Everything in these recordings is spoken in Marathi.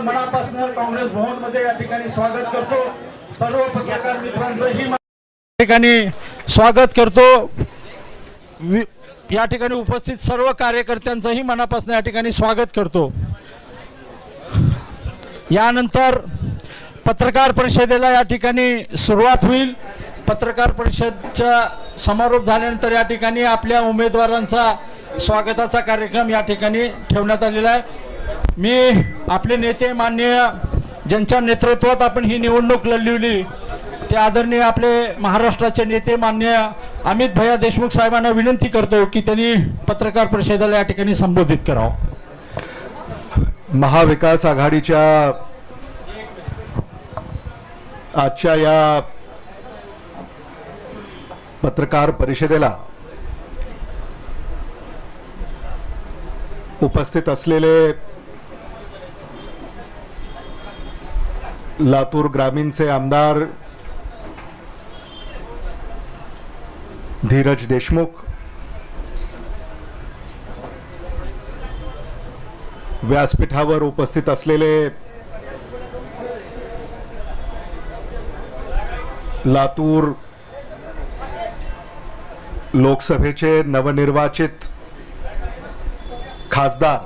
मनापासून काँग्रेस भवनमध्ये या ठिकाणी स्वागत करतो. सर्व पत्रकार मित्रांचंही ठिकाणी स्वागत करतो. वि- या ठिकाणी उपस्थित सर्व कार्यकर्त्यांचंही मनापासून या ठिकाणी स्वागत करतो. यानंतर पत्रकार परिषदेला या ठिकाणी सुरुवात होईल. पत्रकार परिषदचा समारोप झाल्यानंतर या ठिकाणी आपल्या उमेदवारांचा स्वागताचा कार्यक्रम या ठिकाणी ठेवण्यात आलेला आहे. मी आपले नेते माननीय ज्यांच्या नेतृत्वात आपण ही निवडणूक लढवली ते आदरणीय आपले महाराष्ट्राचे नेते माननीय अमित भैया देशमुख साहेबांना विनंती करतो की त्यांनी पत्रकार परिषदेला या ठिकाणी संबोधित करावं. महाविकास आघाडीच्या आजच्या या पत्रकार परिषदेला उपस्थित असलेले लातूर ग्रामीणचे आमदार धीरज देशमुख व्यासपीठावर उपस्थित असलेले लातूर लोकसभेचे नवनिर्वाचित खासदार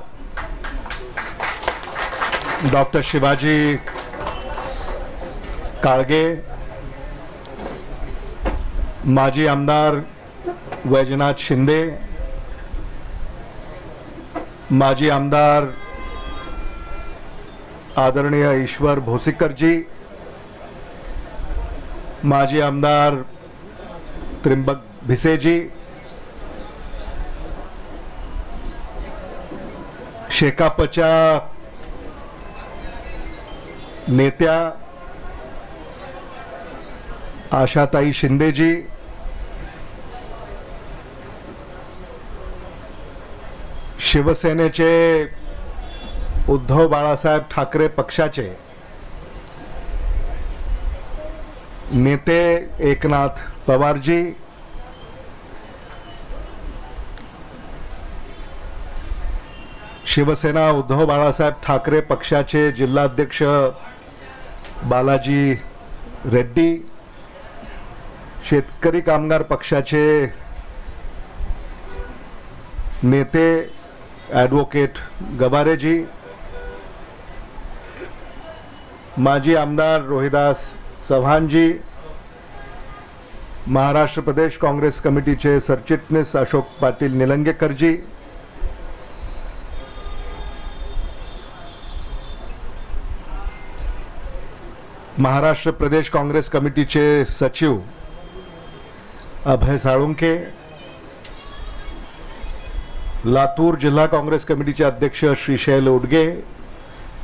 डॉक्टर शिवाजी काळगे माजी आमदार वैजनाथ शिंदे माजी आमदार आदरणीय ईश्वर भोसीकरजी माजी आमदार त्रिंबक भिसेजी शेकापच्या नेत्या आशाताई शिंदेजी. शिवसेनेचे उद्धव बाळासाहेब ठाकरे पक्षाचे. नेते एकनाथ पवारजी. शिवसेना उद्धव बाळासाहेब ठाकरे पक्षाचे जिल्हाध्यक्ष बालाजी रेड्डी. शेतकरी कामगार पक्षाचे नेते ॲडव्होकेट गबारेजी माजी आमदार रोहिदास चव्हाणजी महाराष्ट्र प्रदेश काँग्रेस कमिटीचे सरचिटणीस अशोक पाटील निलंगेकरजी महाराष्ट्र प्रदेश काँग्रेस कमिटीचे सचिव अभय साळुंके लातूर जिल्हा काँग्रेस कमिटीचे अध्यक्ष श्रीशैल उडगे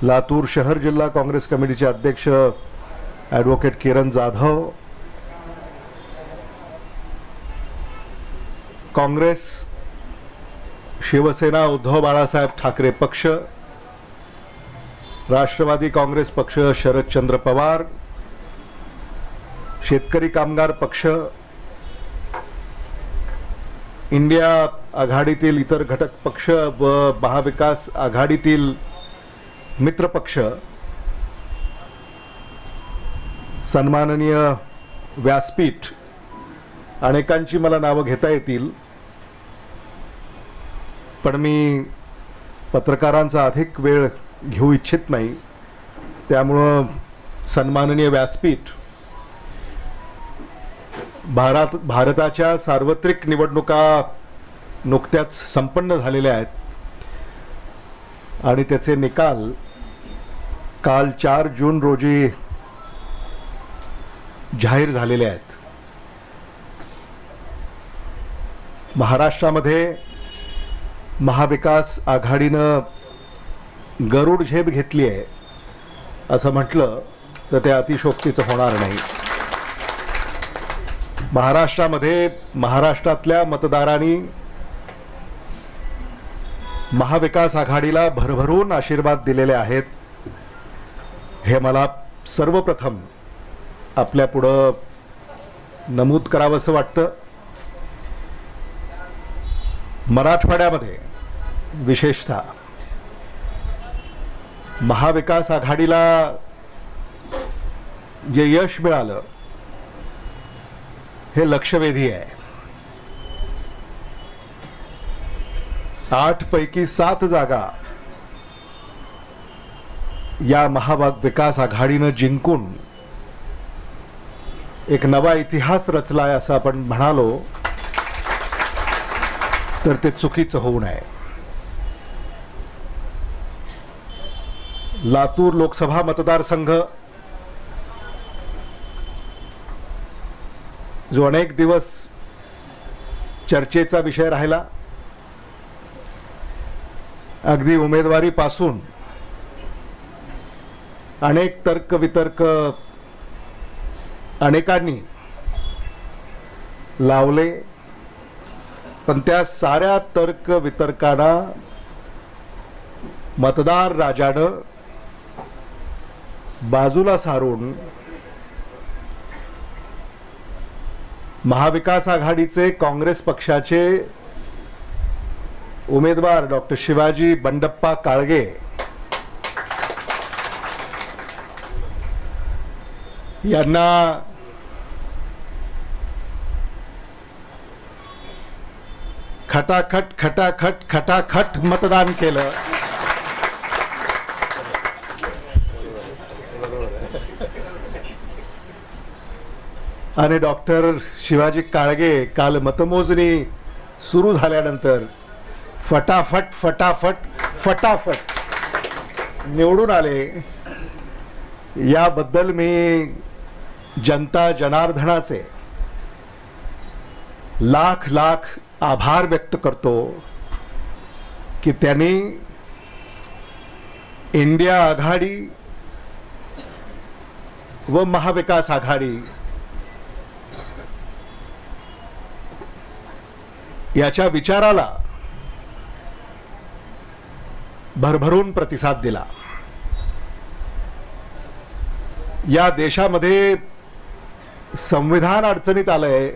लातूर शहर जिल्हा काँग्रेस कमिटीचे अध्यक्ष ॲडव्होकेट किरण जाधव काँग्रेस शिवसेना उद्धव बाळासाहेब ठाकरे पक्ष राष्ट्रवादी काँग्रेस पक्ष शरदचंद्र पवार शेतकरी कामगार पक्ष इंडिया आघाडीतील इतर घटक पक्ष व महाविकास आघाडीतील मित्रपक्ष सन्माननीय व्यासपीठ अनेकांची मला नावं घेता येतील. पण मी पत्रकारांचा अधिक वेळ घेऊ इच्छित नाही. त्यामुळं सन्माननीय व्यासपीठ भारत भारताच्या सार्वत्रिक निवडणुका नुकत्याच संपन्न झालेल्या आहेत. आणि त्याचे निकाल काल चार जून रोजी जाहीर झालेले आहेत. महाराष्ट्रामध्ये महाविकास आघाडीनं गरुड झेप घेतली आहे असं म्हटलं तर ते अतिशोक्तीचं होणार नाही. महाराष्ट्रामध्ये महाराष्ट्रातल्या मतदारांनी महाविकास आघाडीला भरभरून आशीर्वाद दिलेले आहेत. हे मला सर्वप्रथम आपल्या पुढं नमूद करावंसं वाटतं. मराठवाड्यामध्ये विशेषतः महाविकास आघाडीला जे यश मिळालं हे लक्षवेधी आहे. आठ पैकी सात जागा या महाभाग विकास आघाडीनं जिंकून एक नवा इतिहास रचलाय असं आपण म्हणालो तर ते चुकीचं होऊ नये. लातूर लोकसभा मतदारसंघ जो अनेक दिवस चर्चेचा विषय राहिला अगदी उमेदवारीपासून अनेक तर्क वितर्क अनेकांनी लावले पण त्या साऱ्या तर्क वितर्कांना मतदार राजानं बाजूला सारून महाविकास आघाडीचे काँग्रेस पक्षाचे उमेदवार डॉक्टर शिवाजी बंडप्पा काळगे. यांना खटाखट खटाखट खटाखट मतदान केलं. आणि डॉक्टर शिवाजी काळगे काल मतमोजणी सुरू झाल्यानंतर फटाफट फटाफट फटाफट निवडून आले. याबद्दल मी जनता जनार्दनाचे लाख लाख आभार व्यक्त करतो की त्यांनी इंडिया आघाडी व महाविकास आघाडी याच्या विचाराला भरभरून प्रतिसाद दिला. या देशामध्ये संविधान अडचणीत आलंय.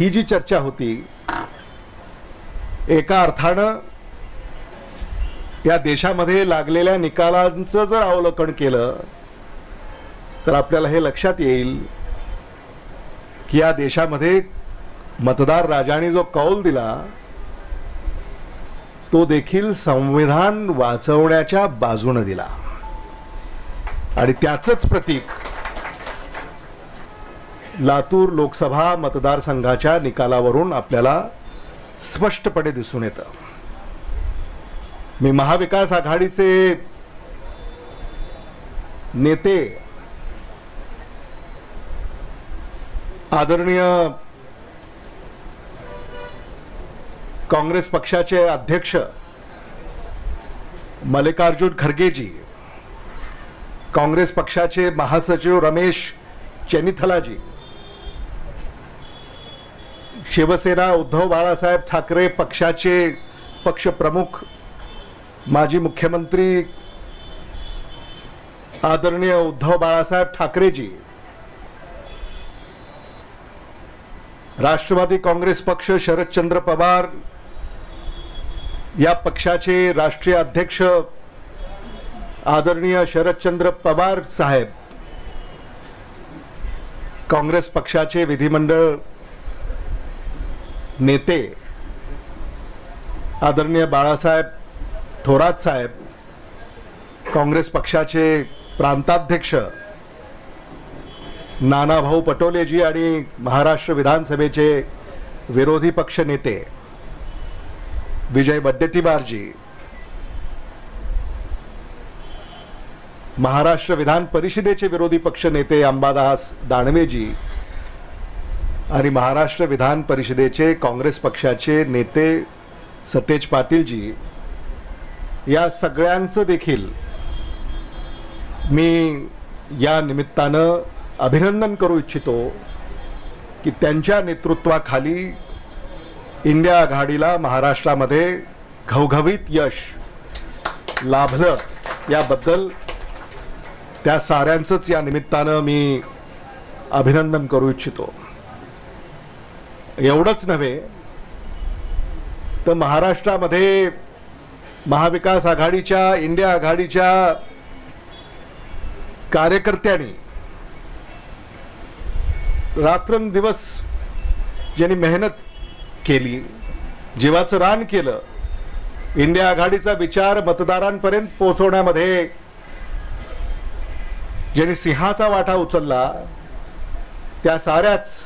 ही जी चर्चा होती एका अर्थानं या देशामध्ये लागलेल्या निकालांचं जर अवलोकन केलं तर आपल्याला हे लक्षात येईल की या देशामध्ये मतदार राजाने जो कौल दिला तो देखील संविधान वाचवण्याच्या बाजूने दिला. आणि त्याचंच प्रतीक लातूर लोकसभा मतदारसंघाच्या निकालावरून आपल्याला स्पष्टपणे दिसून येतं. मी महाविकास आघाडीचे नेते आदरणीय काँग्रेस पक्षाचे अध्यक्ष मल्लिकार्जुन खरगेजी काँग्रेस पक्षाचे महासचिव रमेश चेनिथलाजी शिवसेना उद्धव बाळासाहेब ठाकरे पक्षाचे पक्षप्रमुख माजी मुख्यमंत्री आदरणीय उद्धव बाळासाहेब ठाकरेजी राष्ट्रवादी काँग्रेस पक्ष शरदचंद्र पवार या पक्षाचे राष्ट्रीय अध्यक्ष आदरणीय शरदचंद्र पवार साहेब काँग्रेस पक्षाचे विधिमंडळ नेते आदरणीय बाळासाहेब थोरात साहेब काँग्रेस पक्षाचे प्रांताध्यक्ष नानाभाऊ पटोलेजी आणि महाराष्ट्र विधानसभेचे विरोधी पक्ष नेते विजय वड्डेटीवारजी महाराष्ट्र विधान परिषदेचे विरोधी पक्ष नेते अंबादास दानवेजी आणि महाराष्ट्र विधान परिषदेचे काँग्रेस पक्षाचे नेते सतेज पाटीलजी या सगळ्यांचं देखील मी या निमित्तानं अभिनंदन करू इच्छितो की त्यांच्या नेतृत्वाखाली इंडिया आघाडीला महाराष्ट्रामध्ये घवघवीत यश लाभलं याबद्दल त्या साऱ्यांचंच या निमित्तानं मी अभिनंदन करू इच्छितो. एवढंच नव्हे तर महाराष्ट्रामध्ये महाविकास आघाडीच्या इंडिया आघाडीच्या कार्यकर्त्यांनी रात्रंदिवस ज्यांनी मेहनत केली. जीवाचं रान केलं. इंडिया आघाडीचा विचार मतदारांपर्यंत पोहोचवण्यामध्ये ज्यांनी सिंहाचा वाटा उचलला त्या साऱ्याच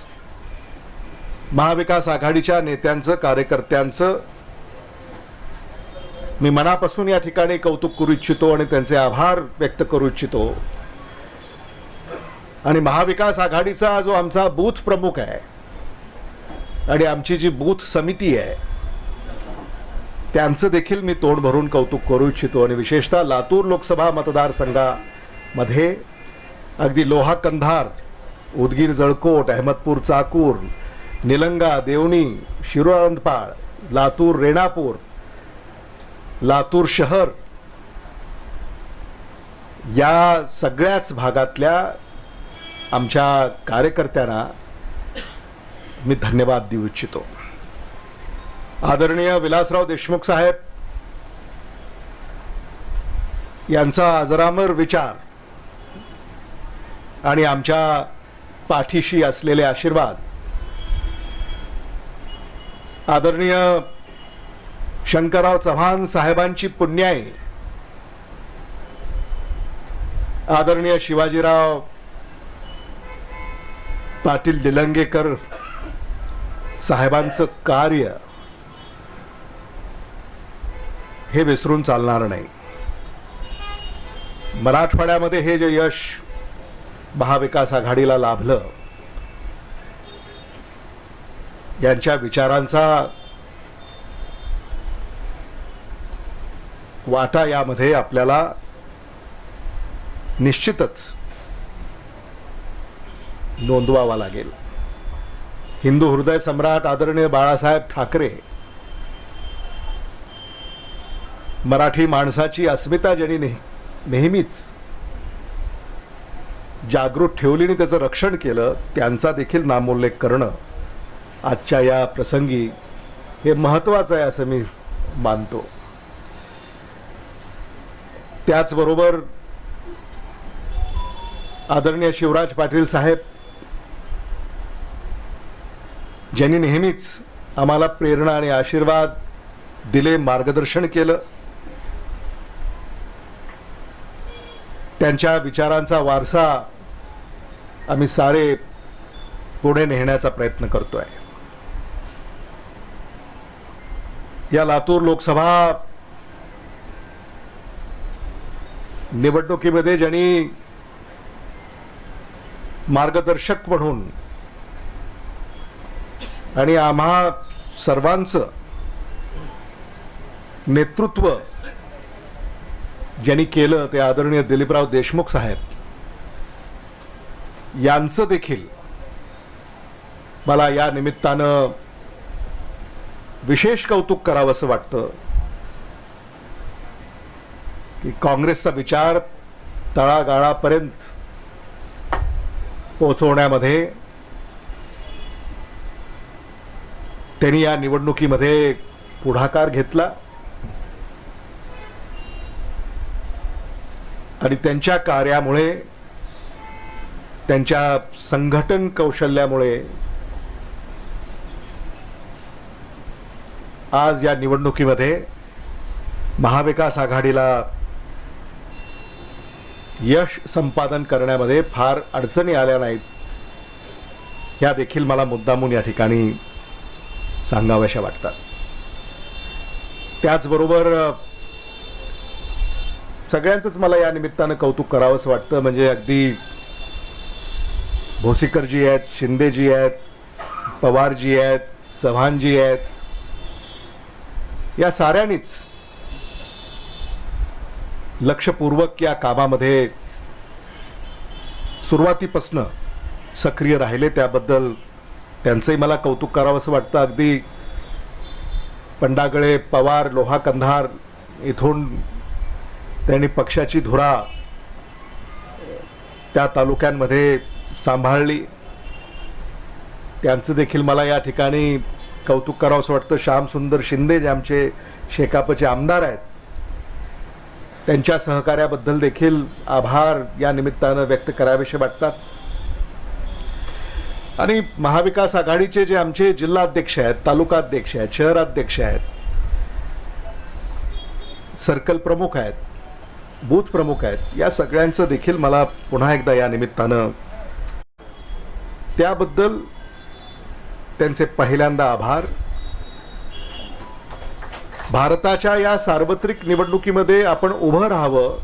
महाविकास आघाडीच्या नेत्यांचं कार्यकर्त्यांचं मी मनापासून या ठिकाणी कौतुक करू इच्छितो आणि त्यांचे आभार व्यक्त करू इच्छितो. आणि महाविकास आघाडीचा जो आमचा बूथ प्रमुख आहे आणि आमची जी बूथ समिती आहे त्यांचं देखील मी तोंड भरून कौतुक करू इच्छितो. आणि विशेषतः लातूर लोकसभा मतदारसंघामध्ये अगदी लोहा कंधार उदगीर जळकोट अहमदपूर चाकूर निलंगा देवणी शिरोळंदपाळ लातूर रेणापूर लातूर शहर या सगळ्याच भागातल्या आमच्या कार्यकर्त्यांना मी धन्यवाद देऊ इच्छितो. आदरणीय विलासराव देशमुख साहेब यांचा अजरामर विचार आणि आमच्या पाठीशी असलेले आशीर्वाद. आदरणीय शंकरराव चव्हाण साहेबांची पुण्याई. आदरणीय शिवाजीराव पाटील निलंगेकर साहेबांचं कार्य हे विसरून चालणार नाही. मराठवाड्यामध्ये हे जे यश महाविकास आघाडीला लाभलं यांच्या विचारांचा वाटा यामध्ये आपल्याला निश्चितच नोंदवावा लागेल. हिंदू हृदय सम्राट आदरणीय बाळासाहेब ठाकरे. मराठी माणसाची अस्मिता ज्यांनी नेह- नेहमीच जागृत ठेवली आणि त्याचं रक्षण केलं त्यांचा देखील नामोल्लेख करणं आजच्या या प्रसंगी हे महत्वाचं आहे असं मी मानतो. त्याचबरोबर आदरणीय शिवराज पाटील साहेब ज्यांनी नेहमीच आम्हाला प्रेरणा आणि आशीर्वाद दिले मार्गदर्शन केलं. त्यांच्या विचारांचा वारसा आम्ही सारे पुढे नेण्याचा प्रयत्न करतोय. या लातूर लोकसभा निवडणुकीमध्ये ज्यांनी मार्गदर्शक म्हणून आणि आम्हा सर्वांचं नेतृत्व ज्यांनी केलं ते आदरणीय दिलीपराव देशमुख साहेब यांचं देखील मला या निमित्तानं विशेष कौतुक करावंसं वाटतं की काँग्रेसचा विचार तळागाळापर्यंत पोहोचवण्यामध्ये त्यांनी या निवडणुकीमध्ये पुढाकार घेतला. आणि त्यांच्या कार्यामुळे त्यांच्या संघटन कौशल्यामुळे आज या निवडणुकीमध्ये महाविकास आघाडीला यश संपादन करण्यामध्ये फार अडचणी आल्या नाहीत. ह्या देखील मला मुद्दामून या ठिकाणी सांगाव्याशा वाटतात. त्याचबरोबर सगळ्यांचंच मला या निमित्तानं कौतुक करावंसं वाटतं. म्हणजे अगदी भोसीकरजी आहेत शिंदेजी आहेत पवारजी आहेत चव्हाणजी आहेत. या साऱ्यांनीच लक्षपूर्वक या कामामध्ये सुरुवातीपासनं सक्रिय राहिले. त्याबद्दल त्यांचंही मला कौतुक करावंसं वाटतं. अगदी पंडागळे पवार लोहा कंधार इथून त्यांनी पक्षाची धुरा त्या तालुक्यांमध्ये सांभाळली. त्यांचं देखील मला या ठिकाणी कौतुक करावंसं वाटतं. श्यामसुंदर शिंदे जे आमचे शेकापचे आमदार आहेत त्यांच्या सहकार्याबद्दल देखील आभार या निमित्तानं व्यक्त करावेसे वाटतात. आणि महाविकास आघाडीचे जे आमचे जिल्हाध्यक्ष आहेत तालुकाध्यक्ष आहेत शहराध्यक्ष आहेत सर्कल प्रमुख आहेत बूथ प्रमुख आहेत या सगळ्यांचं देखील मला पुन्हा एकदा या निमित्तानं त्याबद्दल त्यांचे पहिल्यांदा आभार. भारताच्या या सार्वत्रिक निवडणुकीमध्ये आपण उभं राहावं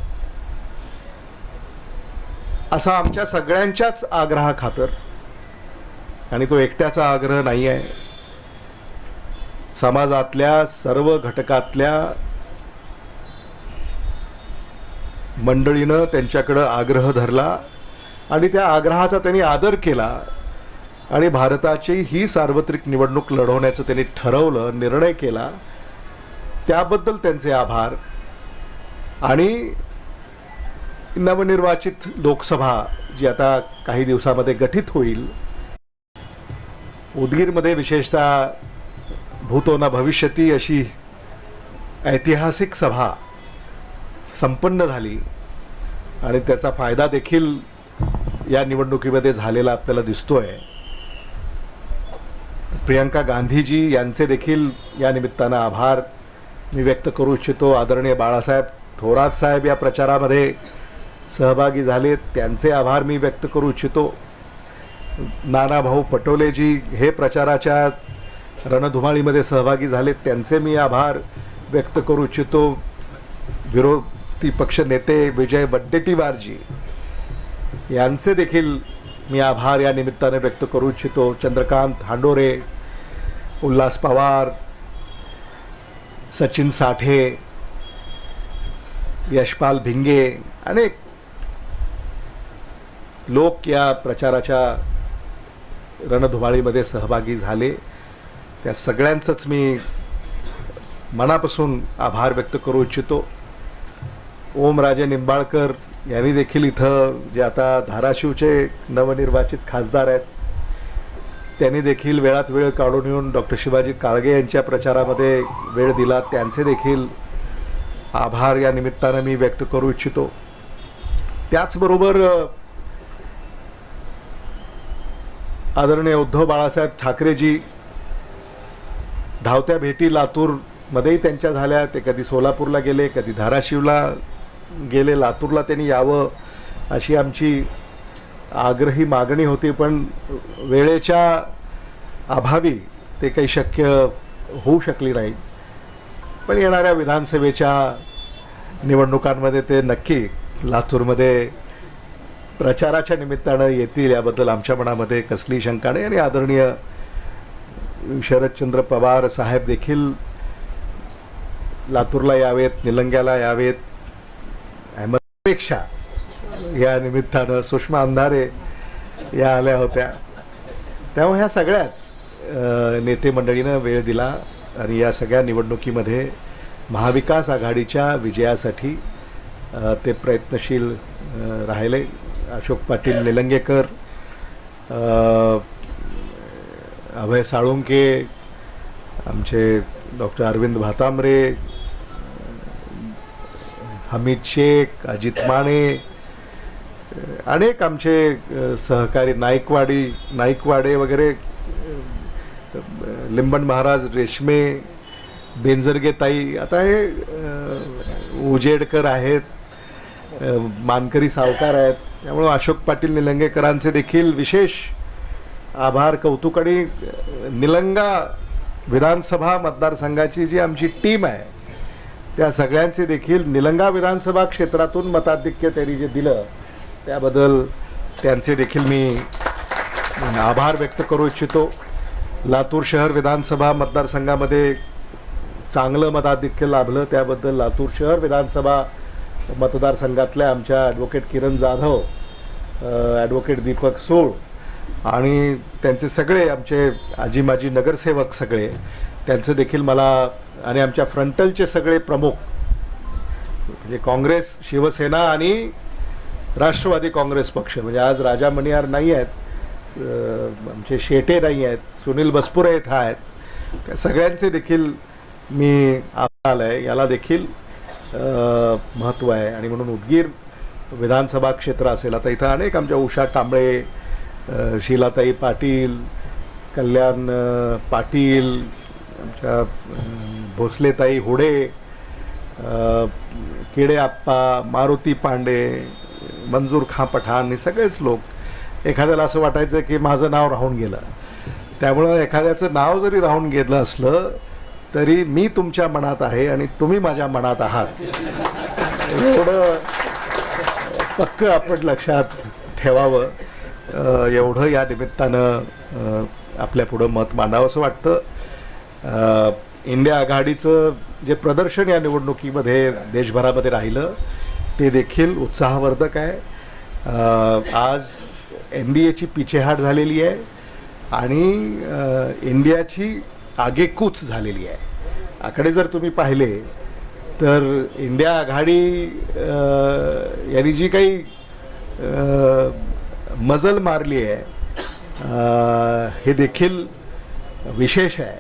असा आमच्या सगळ्यांच्याच आग्रहा खातर आणि तो एकट्याचा आग्रह नाही आहे. समाजातल्या सर्व घटकातल्या मंडळीनं त्यांच्याकडं आग्रह धरला आणि त्या आग्रहाचा त्यांनी आदर केला आणि भारताची ही सार्वत्रिक निवडणूक लढवण्याचं त्यांनी ठरवलं निर्णय केला. त्याबद्दल त्यांचे आभार. आणि नवनिर्वाचित लोकसभा जी आता काही दिवसामध्ये गठीत होईल उदगीरमध्ये विशेषतः भूतोना भविष्यती अशी ऐतिहासिक सभा संपन्न झाली. आणि त्याचा फायदा देखील या निवडणुकीमध्ये झालेला आपल्याला दिसतोय. प्रियंका गांधीजी यांचे देखील या निमित्तानं आभार मी व्यक्त करू इच्छितो. आदरणीय बाळासाहेब थोरात साहेब या प्रचारामध्ये सहभागी झाले त्यांचे आभार मी व्यक्त करू इच्छितो. नानाभाऊ पटोलेजी हे प्रचाराच्या रणधुमाळीमध्ये सहभागी झाले त्यांचे मी आभार व्यक्त करू इच्छितो. विरोधी पक्ष नेते विजय वड्डेटीवारजी यांचे देखील मी आभार या निमित्ताने व्यक्त करू इच्छितो. चंद्रकांत हांडोरे उल्हास पवार सचिन साठे यशपाल भिंगे अनेक लोक या प्रचाराच्या रणधुमाळीमध्ये सहभागी झाले. त्या सगळ्यांचंच मी मनापासून आभार व्यक्त करू इच्छितो. ओमराजे निंबाळकर यांनी देखील इथं जे आता धाराशिवचे नवनिर्वाचित खासदार आहेत त्यांनी देखील वेळात वेळ काढून येऊन डॉक्टर शिवाजी काळगे यांच्या प्रचारामध्ये वेळ दिला. त्यांचे देखील आभार या निमित्तानं मी व्यक्त करू इच्छितो. त्याचबरोबर आदरणीय उद्धव बाळासाहेब ठाकरेजी धावत्या भेटी लातूरमध्येही त्यांच्या झाल्या. ते कधी सोलापूरला गेले कधी धाराशिवला गेले. लातूरला त्यांनी यावं अशी आमची आग्रही मागणी होती. पण वेळेच्या अभावी ते काही शक्य होऊ शकली नाही. पण येणाऱ्या विधानसभेच्या निवडणुकांमध्ये ते नक्की लातूरमध्ये प्रचाराच्या निमित्तानं येतील याबद्दल आमच्या मनामध्ये कसली शंका नाही. आणि आदरणीय शरदचंद्र पवार साहेब देखील लातूरला यावेत निलंग्याला यावेत. अहमदपेक्षा या निमित्तानं सुषमा अंधारे या आल्या होत्या. त्यामुळे ह्या सगळ्याच नेते मंडळीनं वेळ दिला. आणि या सगळ्या निवडणुकीमध्ये महाविकास आघाडीच्या विजयासाठी ते प्रयत्नशील राहिले. अशोक पाटील निलंगेकर अभय साळुंके आमचे डॉक्टर अरविंद भातांबरे हमीद शेख अजित माने अनेक आमचे सहकारी नाईकवाडी नाईकवाडे वगैरे लिंबण लिंबन महाराज रेशमे बेंजरगे ताई आता हे उजेडकर आहेत मानकरी सावकार आहेत. त्यामुळं अशोक पाटील निलंगेकरांचे देखील विशेष आभार. कौतुक आणि निलंगा विधानसभा मतदारसंघाची जी आमची टीम आहे त्या सगळ्यांचे देखील निलंगा विधानसभा क्षेत्रातून मताधिक्य त्यांनी जे दिलं त्याबद्दल त्यांचे देखील मी आभार व्यक्त करू इच्छितो. लातूर शहर विधानसभा मतदारसंघामध्ये चांगलं मताधिक्य लाभलं त्याबद्दल लातूर शहर विधानसभा मतदारसंघातल्या आमच्या ॲडव्होकेट किरण जाधव ॲडव्होकेट दीपक सोळ आणि त्यांचे सगळे आमचे आजी माजी नगरसेवक सगळे त्यांचं देखील मला आणि आमच्या फ्रंटलचे सगळे प्रमुख म्हणजे काँग्रेस शिवसेना आणि राष्ट्रवादी काँग्रेस पक्ष. म्हणजे आज राजा मणियार नाही आहेत आमचे शेटे नाही आहेत सुनील बसपुरे इथं आहेत. सगळ्यांचे देखील मी आभार आहे याला देखील महत्त्व आहे. आणि म्हणून उदगीर विधानसभा क्षेत्र असेल आता इथं अनेक आमच्या उषा कांबळे शिलाताई शीलाताई पाटील कल्याण पाटील आमच्या भोसलेताई होडे केडे आप्पा मारुती पांडे मंजूर खां पठाण हे सगळेच लोक एखाद्याला असं वाटायचं की माझं नाव राहून गेलं. त्यामुळं एखाद्याचं नाव जरी राहून गेलं असलं तरी मी तुमच्या मनात आहे आणि तुम्ही माझ्या मनात आहात. एवढं पक्क आपण लक्षात ठेवावं. एवढं या निमित्तानं आपल्यापुढं आपल्या पुढं मत मांडावं असं वाटतं. इंडिया आघाडीचं जे प्रदर्शन या निवडणुकीमध्ये देशभरामध्ये राहिलं ते देखील उत्साहवर्धक आहे. आज एन डी एची पिछेहाट झालेली आहे आणि इंडियाची आगेकूच झालेली आहे. आकडे जर तुम्ही पाहिले तर इंडिया आघाडी यांनी जी काही मजल मारली आहे हे देखील विशेष आहे.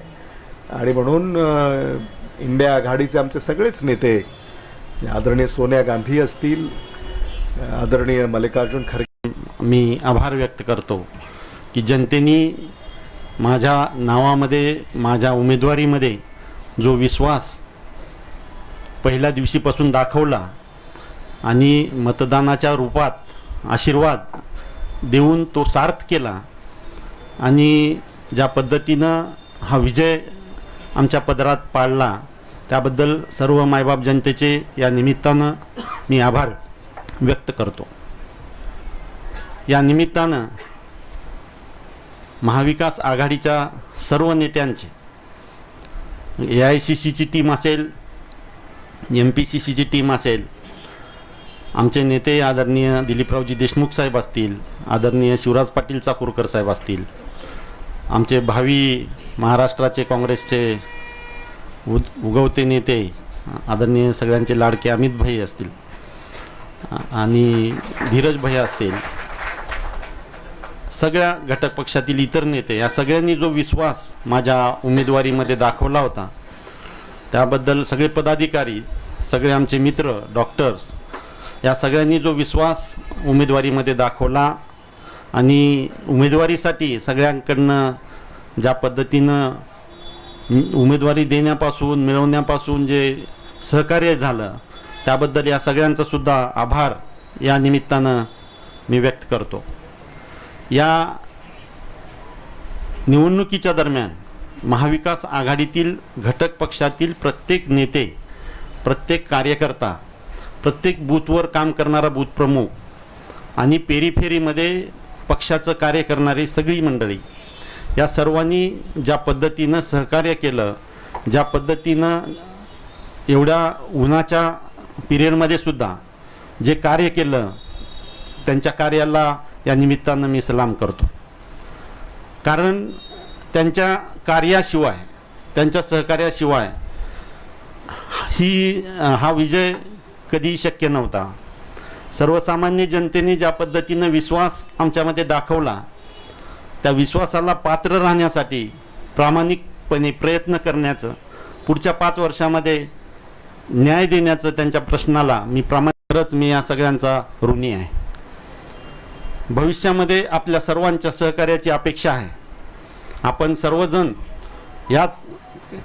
आणि म्हणून इंडिया आघाडीचे आमचे सगळेच नेते आदरणीय सोनिया गांधी असतील आदरणीय मल्लिकार्जुन खरगे मी आभार व्यक्त करतो की जनतेनी माझ्या नावामध्ये माझ्या उमेदवारीमध्ये जो विश्वास पहिल्या दिवशीपासून दाखवला आणि मतदानाच्या रूपात आशीर्वाद देऊन तो सार्थ केला आणि ज्या पद्धतीनं हा विजय आमच्या पदरात पाडला त्याबद्दल सर्व मायबाप जनतेचे या निमित्तानं मी आभार व्यक्त करतो. या निमित्तानं महाविकास आघाडीच्या सर्व नेत्यांचे ए आय सी सीची टीम असेल एम पी सी सीची टीम असेल आमचे नेते आदरणीय दिलीपरावजी देशमुख साहेब असतील आदरणीय शिवराज पाटील चाकूरकर साहेब असतील आमचे भावी महाराष्ट्राचे काँग्रेसचे उद उगवते नेते आदरणीय सगळ्यांचे लाडके अमित भाई असतील आणि धीरज भैया असतील सगळ्या घटक पक्षातील इतर नेते या सगळ्यांनी जो विश्वास माझ्या उमेदवारीमध्ये दाखवला होता त्याबद्दल सगळे पदाधिकारी सगळे आमचे मित्र डॉक्टर्स या सगळ्यांनी जो विश्वास उमेदवारीमध्ये दाखवला आणि उमेदवारीसाठी सगळ्यांकडनं ज्या पद्धतीनं उमेदवारी देण्यापासून मिळवण्यापासून जे सहकार्य झालं त्याबद्दल या सगळ्यांचासुद्धा आभार या निमित्तानं मी व्यक्त करतो. या निवडणुकीच्या दरम्यान महाविकास आघाडीतील घटक पक्षातील प्रत्येक नेते प्रत्येक कार्यकर्ता प्रत्येक बूथवर काम करणारा बूथ प्रमुख आणि पेरीफेरीमध्ये पक्षाचं कार्य करणारी सगळी मंडळी या सर्वांनी ज्या पद्धतीनं सहकार्य केलं ज्या पद्धतीनं एवढ्या उन्हाच्या पिरियडमध्ये सुद्धा जे कार्य केलं त्यांच्या कार्याला या निमित्तानं मी सलाम करतो. कारण त्यांच्या कार्याशिवाय त्यांच्या सहकार्याशिवाय ही हा विजय कधी शक्य नव्हता. सर्वसामान्य जनतेने ज्या पद्धतीनं विश्वास आमच्यामध्ये दाखवला त्या विश्वासाला पात्र राहण्यासाठी प्रामाणिकपणे प्रयत्न करण्याचं पुढच्या पाच वर्षामध्ये न्याय देण्याचं त्यांच्या प्रश्नाला मी प्रामाणिकच मी या सगळ्यांचा ऋणी आहे. भविष्यामध्ये आपल्या सर्वांच्या सहकार्याची अपेक्षा आहे. आपण सर्वजण याच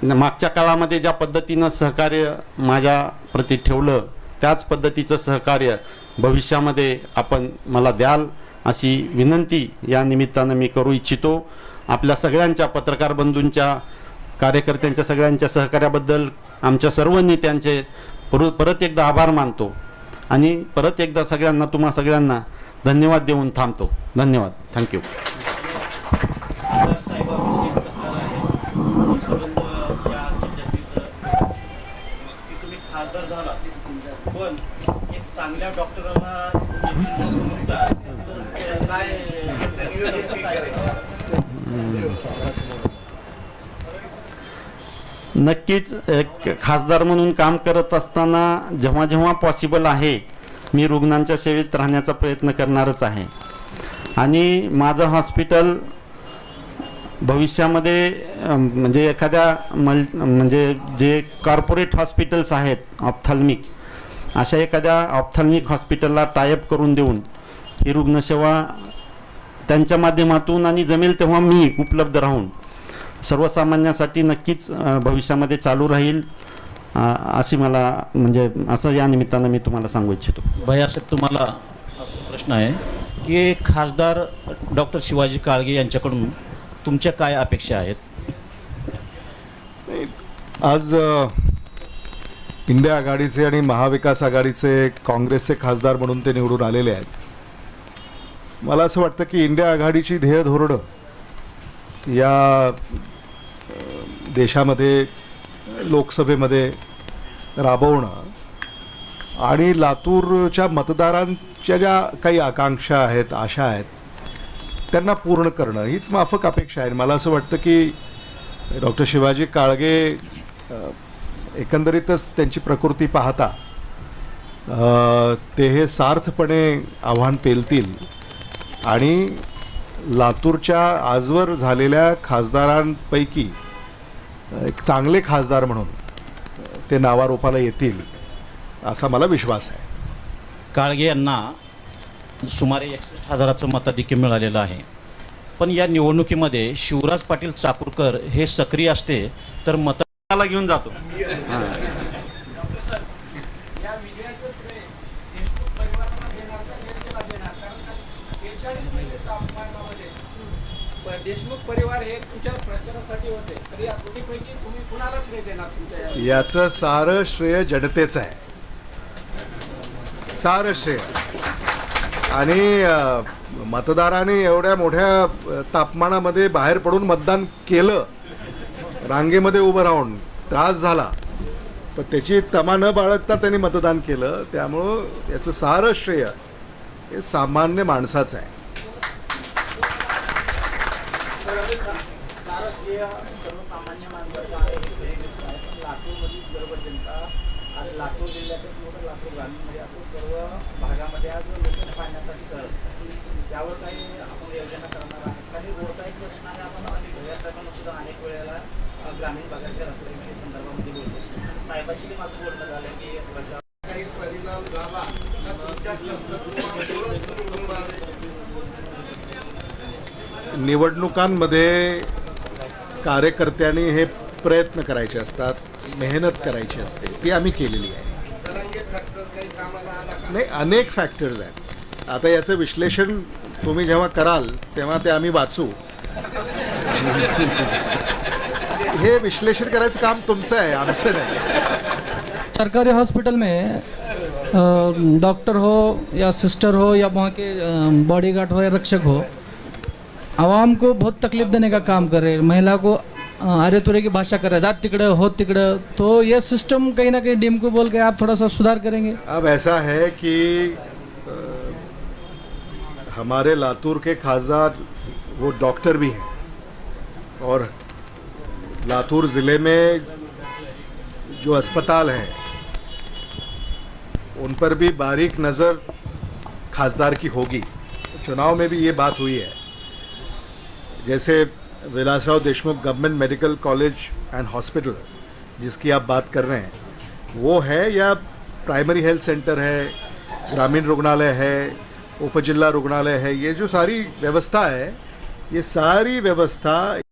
मागच्या काळामध्ये ज्या पद्धतीनं सहकार्य माझ्या प्रती ठेवलं त्याच पद्धतीचं सहकार्य भविष्यामध्ये आपण मला द्याल अशी विनंती या निमित्तानं मी करू इच्छितो. आपल्या सगळ्यांच्या पत्रकार बंधूंच्या कार्यकर्त्यांच्या सगळ्यांच्या सहकार्याबद्दल आमच्या सर्व नेत्यांचे परत एकदा आभार मानतो. आणि परत एकदा सगळ्यांना तुम्हा सगळ्यांना धन्यवाद देऊन थांबतो. धन्यवाद. थँक्यू नक्कीच एक खासदार म्हणून काम करत असताना जेव्हा जेव्हा पॉसिबल आहे मी रुग्णांच्या सेवेत राहण्याचा प्रयत्न करणारच आहे. आणि माझं हॉस्पिटल भविष्यामध्ये म्हणजे एखाद्या मल म्हणजे जे कॉर्पोरेट हॉस्पिटल्स आहेत ऑप्थाल्मिक अशा एखाद्या ऑप्थाल्मिक हॉस्पिटलला टायअप करून देऊन ही रुग्णसेवा त्यांच्या माध्यमातून आणि जमेल तेव्हा मी उपलब्ध राहून सर्वसामान्यासाठी नक्कीच भविष्यामध्ये चालू राहील. अशी मला म्हणजे असं या निमित्तानं मी तुम्हाला सांगू इच्छितो. भैयासाहेब तुम्हाला असा प्रश्न आहे की खासदार डॉक्टर शिवाजी काळगे यांच्याकडून तुमच्या काय अपेक्षा आहेत? आज इंडिया आघाडीचे आणि महाविकास आघाडीचे काँग्रेसचे खासदार म्हणून ते निवडून आलेले आहेत. मला असं वाटतं की इंडिया आघाडीची ध्येय धोरणं या देशामध्ये लोकसभेमध्ये राबवणं आणि लातूरच्या मतदारांच्या ज्या काही आकांक्षा आहेत आशा आहेत त्यांना पूर्ण करणं हीच माफक अपेक्षा आहे. मला असं वाटतं की डॉक्टर शिवाजी काळगे एकंदरीतच त्यांची प्रकृती पाहता ते हे सार्थपणे आव्हान पेलतील. आणि लातूरच्या आजवर झालेल्या खासदारांपैकी एक चांगले खासदार म्हणून ते नावारूपाला येतील असा मला विश्वास आहे. काळगे यांना सुमारे एकसष्ट हजाराचं मताधिक्य मिळालेलं आहे. पण या निवडणुकीमध्ये शिवराज पाटील चापूरकर हे सक्रिय असते तर मत त्याला घेऊन जातो. देशमुख परिवार हे तुमच्या प्रचारासाठी होते. तरी दोन्हीपैकी तुम्ही कुणाला श्रेय देणार तुमच्या याचं सारं श्रेय जनतेचं आहे. सारं श्रेय. आणि मतदाराने एवढ्या मोठ्या तापमानामध्ये बाहेर पडून मतदान केलं रांगेमध्ये उभं राहून त्रास झाला पण त्याची तमा न बाळगता त्यांनी मतदान केलं. त्यामुळं याचं सारं श्रेय हे सामान्य माणसाचं आहे. सर्वसामान्य माणसाचा आहे. गोष्ट आहे पण लातूरमधील सर्व जनता आज लातूर जिल्ह्यातच मोठं लातूर ग्रामीणमध्ये असं सर्व भागामध्ये आज लोक पाहण्यासाठी करत त्यावर काही आपण योजना करणार आहोत. काही रोडचा एक प्रश्न आहे आपण आणि भैया सुद्धा अनेक वेळेला ग्रामीण भागातल्या रस्त्याविषयी संदर्भामध्ये बोलतो आणि साहेबाशी माझं बोलणं झालं की काही परिणाम झाला तर तुमच्या निवडणुकांमध्ये कार्यकर्त्यांनी हे प्रयत्न करायचे असतात मेहनत करायची असते ती आम्ही केलेली आहे. नाही अनेक फॅक्टर्स आहेत. आता याचं विश्लेषण तुम्ही जेव्हा कराल तेव्हा ते आम्ही वाचू. हे विश्लेषण करायचं काम तुमचं आहे आमचं नाही. सरकारी हॉस्पिटल में डॉक्टर हो या सिस्टर हो या वहाँ के बॉडीगार्ड हो या रक्षक हो आवाम को बहुत तकलीफ़ देने का काम कर रहे हैं। महिला को आर्य तुरे की भाषा कर रहे हैं। तिकड़े हो तिकड़े तो ये सिस्टम कहीं ना कहीं डीम को बोल के आप थोड़ा सा सुधार करेंगे। अब ऐसा है कि अ, हमारे लातूर के खासदार वो डॉक्टर भी हैं। और लातूर ज़िले में जो अस्पताल हैं उन पर भी बारीक नज़र खासदार की होगी। चुनाव में भी ये बात हुई है। जैसे Vilasrao Deshmukh government medical college and hospital, जिसकी आप बात कर रहे हैं, वो है या प्राइमरी हेल्थ सेंटर है, ग्रामीण रुग्णालय है, उपजिला रुग्णालय है, ये जो सारी व्यवस्था है, ये सारी व्यवस्था